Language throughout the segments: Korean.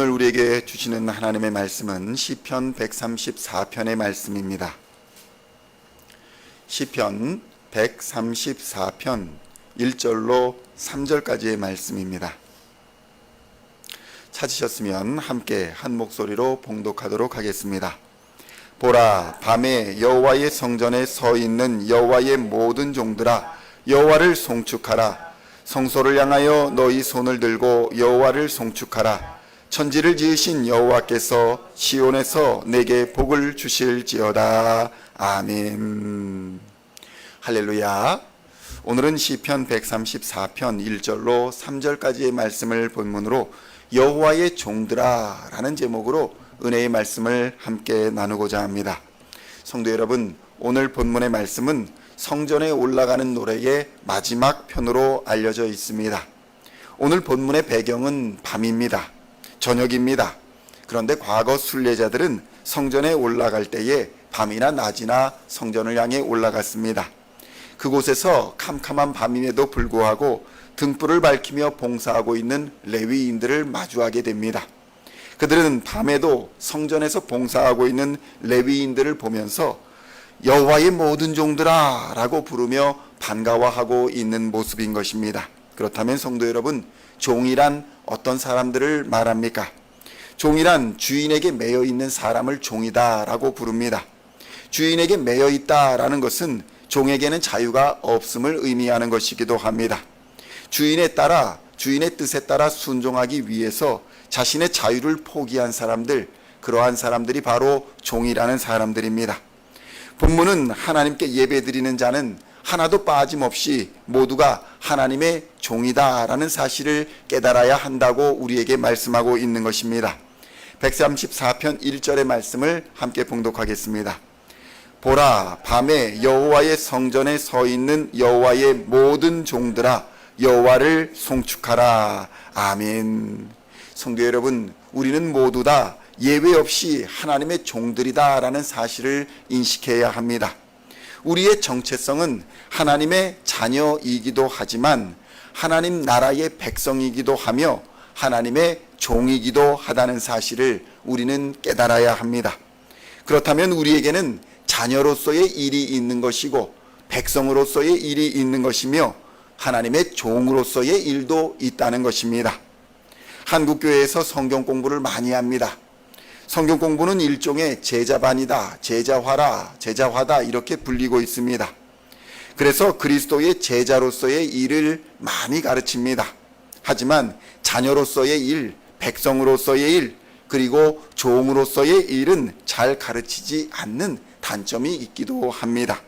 오늘 우리에게 주시는 하나님의 말씀은 시편 134편의 말씀입니다. 시편 134편 1절로 3절까지의 말씀입니다. 찾으셨으면 함께 한 목소리로 봉독하도록 하겠습니다. 보라 밤에 여호와의 성전에 서 있는 여호와의 모든 종들아 여호와를 송축하라 성소를 향하여 너희 손을 들고 여호와를 송축하라 천지를 지으신 여호와께서 시온에서 내게 복을 주실지어다 아멘 할렐루야 오늘은 시편 134편 1절로 3절까지의 말씀을 본문으로 여호와의 종들아라는 제목으로 은혜의 말씀을 함께 나누고자 합니다. 성도 여러분, 오늘 본문의 말씀은 성전에 올라가는 노래의 마지막 편으로 알려져 있습니다. 오늘 본문의 배경은 밤입니다. 저녁입니다. 그런데 과거 순례자들은 성전에 올라갈 때에 밤이나 낮이나 성전을 향해 올라갔습니다. 그곳에서 캄캄한 밤임에도 불구하고 등불을 밝히며 봉사하고 있는 레위인들을 마주하게 됩니다. 그들은 밤에도 성전에서 봉사하고 있는 레위인들을 보면서 여호와의 모든 종들아라고 부르며 반가워하고 있는 모습인 것입니다. 그렇다면 성도 여러분, 종이란 어떤 사람들을 말합니까? 종이란 주인에게 매여 있는 사람을 종이다라고 부릅니다. 주인에게 매여 있다라는 것은 종에게는 자유가 없음을 의미하는 것이기도 합니다. 주인에 따라 주인의 뜻에 따라 순종하기 위해서 자신의 자유를 포기한 사람들, 그러한 사람들이 바로 종이라는 사람들입니다. 본문은 하나님께 예배드리는 자는 하나도 빠짐없이 모두가 하나님의 종이다라는 사실을 깨달아야 한다고 우리에게 말씀하고 있는 것입니다. 134편 1절의 말씀을 함께 봉독하겠습니다. 보라 밤에 여호와의 성전에 서 있는 여호와의 모든 종들아 여호와를 송축하라. 아멘. 성도 여러분, 우리는 모두 다 예외 없이 하나님의 종들이다라는 사실을 인식해야 합니다. 우리의 정체성은 하나님의 자녀이기도 하지만 하나님 나라의 백성이기도 하며 하나님의 종이기도 하다는 사실을 우리는 깨달아야 합니다. 그렇다면 우리에게는 자녀로서의 일이 있는 것이고 백성으로서의 일이 있는 것이며 하나님의 종으로서의 일도 있다는 것입니다. 한국교회에서 성경 공부를 많이 합니다. 성경 공부는 일종의 제자반이다, 제자화라, 제자화다 이렇게 불리고 있습니다. 그래서 그리스도의 제자로서의 일을 많이 가르칩니다. 하지만 자녀로서의 일, 백성으로서의 일, 그리고 종으로서의 일은 잘 가르치지 않는 단점이 있기도 합니다.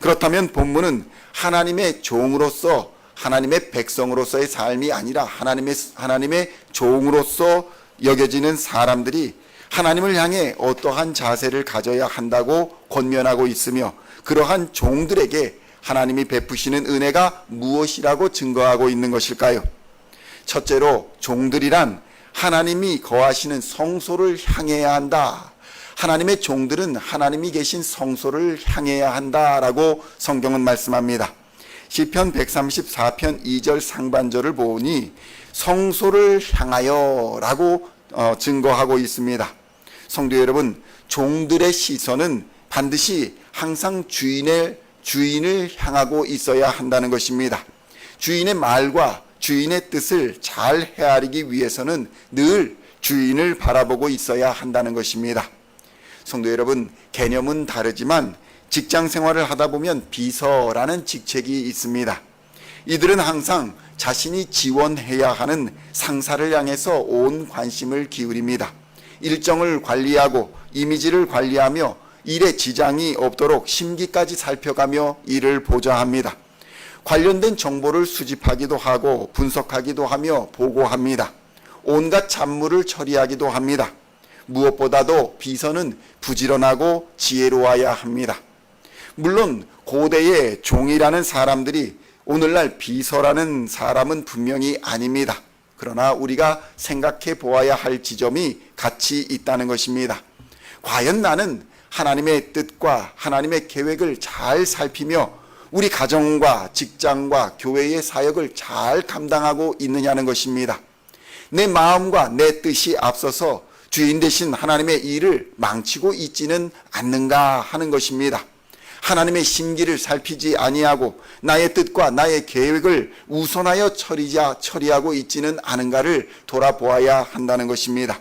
그렇다면 본문은 하나님의 종으로서 하나님의 백성으로서의 삶이 아니라 하나님의 하나님의 종으로서 여겨지는 사람들이 하나님을 향해 어떠한 자세를 가져야 한다고 권면하고 있으며 그러한 종들에게 하나님이 베푸시는 은혜가 무엇이라고 증거하고 있는 것일까요? 첫째로 종들이란 하나님이 거하시는 성소를 향해야 한다. 하나님의 종들은 하나님이 계신 성소를 향해야 한다라고 성경은 말씀합니다. 시편 134편 2절 상반절을 보니 성소를 향하여라고 어, 증거하고 있습니다. 성도 여러분, 종들의 시선은 반드시 항상 주인의 주인을 향하고 있어야 한다는 것입니다. 주인의 말과 주인의 뜻을 잘 헤아리기 위해서는 늘 주인을 바라보고 있어야 한다는 것입니다. 성도 여러분, 개념은 다르지만 직장 생활을 하다 보면 비서라는 직책이 있습니다. 이들은 항상 자신이 지원해야 하는 상사를 향해서 온 관심을 기울입니다. 일정을 관리하고 이미지를 관리하며 일에 지장이 없도록 심기까지 살펴가며 일을 보좌합니다. 관련된 정보를 수집하기도 하고 분석하기도 하며 보고합니다. 온갖 잡무를 처리하기도 합니다. 무엇보다도 비서는 부지런하고 지혜로워야 합니다. 물론 고대의 종이라는 사람들이 오늘날 비서라는 사람은 분명히 아닙니다. 그러나 우리가 생각해 보아야 할 지점이 같이 있다는 것입니다. 과연 나는 하나님의 뜻과 하나님의 계획을 잘 살피며 우리 가정과 직장과 교회의 사역을 잘 감당하고 있느냐는 것입니다. 내 마음과 내 뜻이 앞서서 주인 되신 하나님의 일을 망치고 있지는 않는가 하는 것입니다. 하나님의 심기를 살피지 아니하고 나의 뜻과 나의 계획을 우선하여 처리자 처리하고 있지는 않은가를 돌아보아야 한다는 것입니다.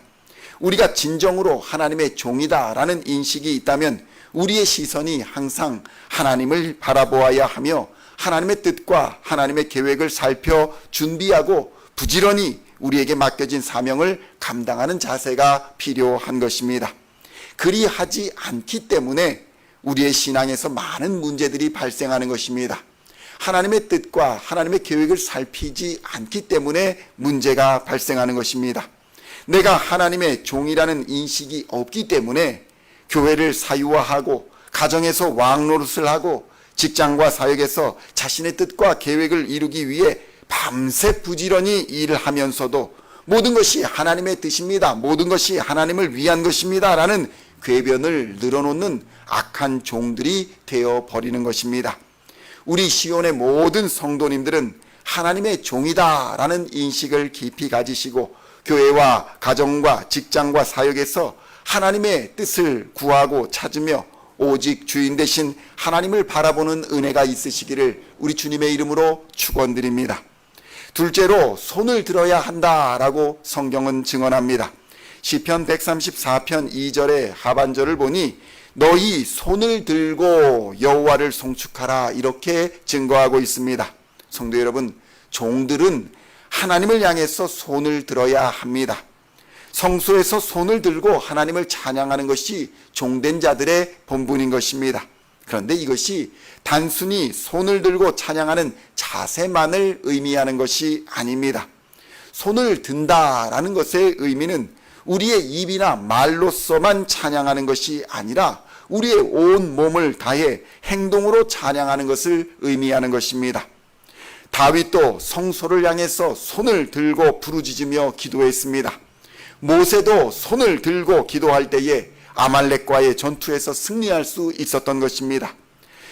우리가 진정으로 하나님의 종이다라는 인식이 있다면 우리의 시선이 항상 하나님을 바라보아야 하며 하나님의 뜻과 하나님의 계획을 살펴 준비하고 부지런히 우리에게 맡겨진 사명을 감당하는 자세가 필요한 것입니다. 그리하지 않기 때문에 우리의 신앙에서 많은 문제들이 발생하는 것입니다. 하나님의 뜻과 하나님의 계획을 살피지 않기 때문에 문제가 발생하는 것입니다. 내가 하나님의 종이라는 인식이 없기 때문에 교회를 사유화하고 가정에서 왕노릇을 하고 직장과 사역에서 자신의 뜻과 계획을 이루기 위해 밤새 부지런히 일을 하면서도 모든 것이 하나님의 뜻입니다. 모든 것이 하나님을 위한 것입니다. 라는 궤변을 늘어놓는 악한 종들이 되어 버리는 것입니다. 우리 시온의 모든 성도님들은 하나님의 종이다라는 인식을 깊이 가지시고 교회와 가정과 직장과 사역에서 하나님의 뜻을 구하고 찾으며 오직 주인 되신 하나님을 바라보는 은혜가 있으시기를 우리 주님의 이름으로 축원드립니다. 둘째로 손을 들어야 한다라고 성경은 증언합니다. 시편 134편 2절의 하반절을 보니 너희 손을 들고 여호와를 송축하라 이렇게 증거하고 있습니다. 성도 여러분, 종들은 하나님을 향해서 손을 들어야 합니다. 성소에서 손을 들고 하나님을 찬양하는 것이 종된 자들의 본분인 것입니다. 그런데 이것이 단순히 손을 들고 찬양하는 자세만을 의미하는 것이 아닙니다. 손을 든다라는 것의 의미는 우리의 입이나 말로서만 찬양하는 것이 아니라 우리의 온 몸을 다해 행동으로 찬양하는 것을 의미하는 것입니다. 다윗도 성소를 향해서 손을 들고 부르짖으며 기도했습니다. 모세도 손을 들고 기도할 때에 아말렉과의 전투에서 승리할 수 있었던 것입니다.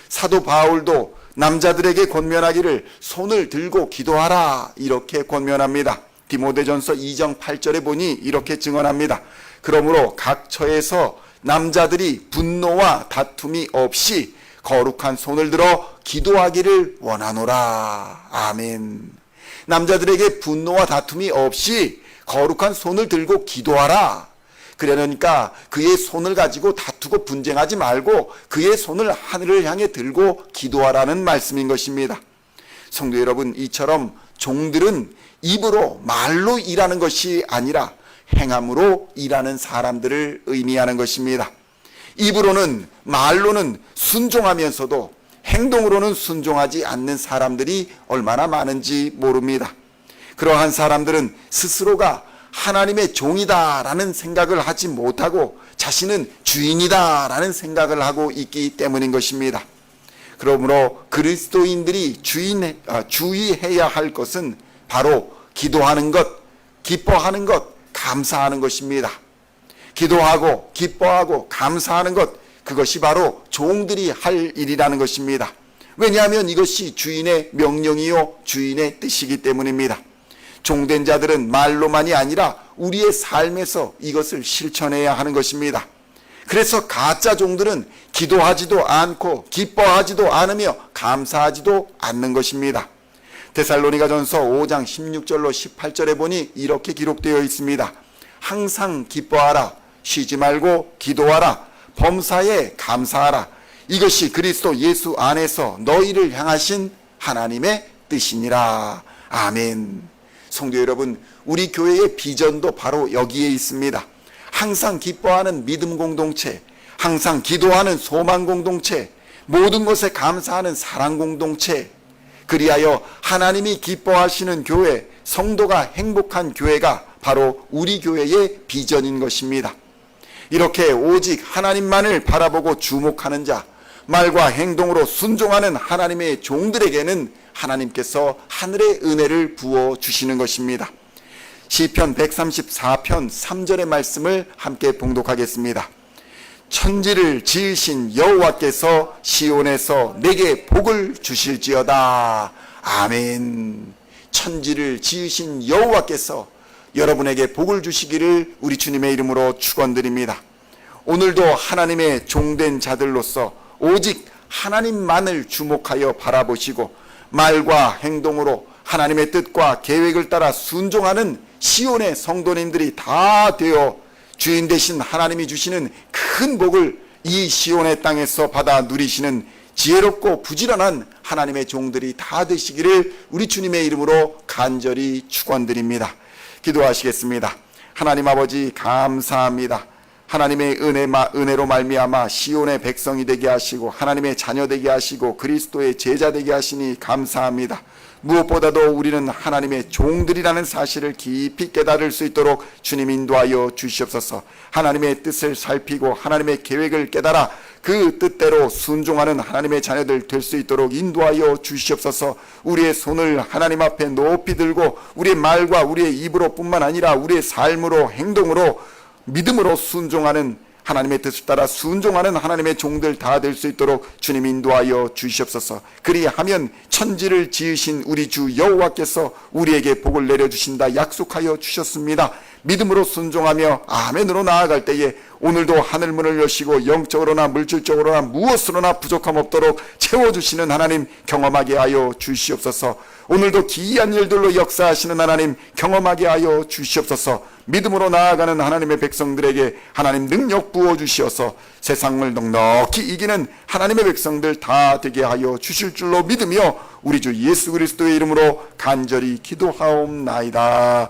사도 바울도 남자들에게 권면하기를 손을 들고 기도하라 이렇게 권면합니다. 디모데전서 2장 8절에 보니 이렇게 증언합니다. 그러므로 각 처에서 남자들이 분노와 다툼이 없이 거룩한 손을 들어 기도하기를 원하노라. 아멘. 남자들에게 분노와 다툼이 없이 거룩한 손을 들고 기도하라. 그러니까 그의 손을 가지고 다투고 분쟁하지 말고 그의 손을 하늘을 향해 들고 기도하라는 말씀인 것입니다. 성도 여러분, 이처럼 종들은 입으로 말로 일하는 것이 아니라 행함으로 일하는 사람들을 의미하는 것입니다. 입으로는 말로는 순종하면서도 행동으로는 순종하지 않는 사람들이 얼마나 많은지 모릅니다. 그러한 사람들은 스스로가 하나님의 종이다라는 생각을 하지 못하고 자신은 주인이다라는 생각을 하고 있기 때문인 것입니다. 그러므로 그리스도인들이 주인, 아, 주의해야 할 것은 바로 기도하는 것, 기뻐하는 것, 감사하는 것입니다. 기도하고 기뻐하고 감사하는 것, 그것이 바로 종들이 할 일이라는 것입니다. 왜냐하면 이것이 주인의 명령이요, 주인의 뜻이기 때문입니다. 종된 자들은 말로만이 아니라 우리의 삶에서 이것을 실천해야 하는 것입니다. 그래서 가짜 종들은 기도하지도 않고 기뻐하지도 않으며 감사하지도 않는 것입니다. 데살로니가 전서 5장 16절로 18절에 보니 이렇게 기록되어 있습니다. 항상 기뻐하라. 쉬지 말고 기도하라. 범사에 감사하라. 이것이 그리스도 예수 안에서 너희를 향하신 하나님의 뜻이니라. 아멘. 성도 여러분, 우리 교회의 비전도 바로 여기에 있습니다. 항상 기뻐하는 믿음 공동체, 항상 기도하는 소망 공동체, 모든 것에 감사하는 사랑 공동체, 그리하여 하나님이 기뻐하시는 교회, 성도가 행복한 교회가 바로 우리 교회의 비전인 것입니다. 이렇게 오직 하나님만을 바라보고 주목하는 자, 말과 행동으로 순종하는 하나님의 종들에게는 하나님께서 하늘의 은혜를 부어 주시는 것입니다. 시편 134편 3절의 말씀을 함께 봉독하겠습니다. 천지를 지으신 여호와께서 시온에서 내게 복을 주실지어다. 아멘. 천지를 지으신 여호와께서 여러분에게 복을 주시기를 우리 주님의 이름으로 축원드립니다. 오늘도 하나님의 종된 자들로서 오직 하나님만을 주목하여 바라보시고 말과 행동으로 하나님의 뜻과 계획을 따라 순종하는 시온의 성도님들이 다 되어 주인 되신 하나님이 주시는 큰 복을 이 시온의 땅에서 받아 누리시는 지혜롭고 부지런한 하나님의 종들이 다 되시기를 우리 주님의 이름으로 간절히 축원드립니다. 기도하시겠습니다. 하나님 아버지 감사합니다. 하나님의 은혜, 은혜로 말미암아 시온의 백성이 되게 하시고 하나님의 자녀 되게 하시고 그리스도의 제자 되게 하시니 감사합니다. 무엇보다도 우리는 하나님의 종들이라는 사실을 깊이 깨달을 수 있도록 주님 인도하여 주시옵소서. 하나님의 뜻을 살피고 하나님의 계획을 깨달아 그 뜻대로 순종하는 하나님의 자녀들 될 수 있도록 인도하여 주시옵소서. 우리의 손을 하나님 앞에 높이 들고 우리의 말과 우리의 입으로뿐만 아니라 우리의 삶으로 행동으로 믿음으로 순종하는 하나님의 뜻을 따라 순종하는 하나님의 종들 다 될 수 있도록 주님 인도하여 주시옵소서. 그리하면 천지를 지으신 우리 주 여호와께서 우리에게 복을 내려 주신다 약속하여 주셨습니다. 믿음으로 순종하며 아멘으로 나아갈 때에 오늘도 하늘 문을 여시고 영적으로나 물질적으로나 무엇으로나 부족함 없도록 채워 주시는 하나님 경험하게 하여 주시옵소서. 오늘도 기이한 일들로 역사하시는 하나님 경험하게 하여 주시옵소서. 믿음으로 나아가는 하나님의 백성들에게 하나님 능력 부어 주시어서 세상을 넉넉히 이기는 하나님의 백성들 다 되게 하여 주실 줄로 믿으며 우리 주 예수 그리스도의 이름으로 간절히 기도하옵나이다.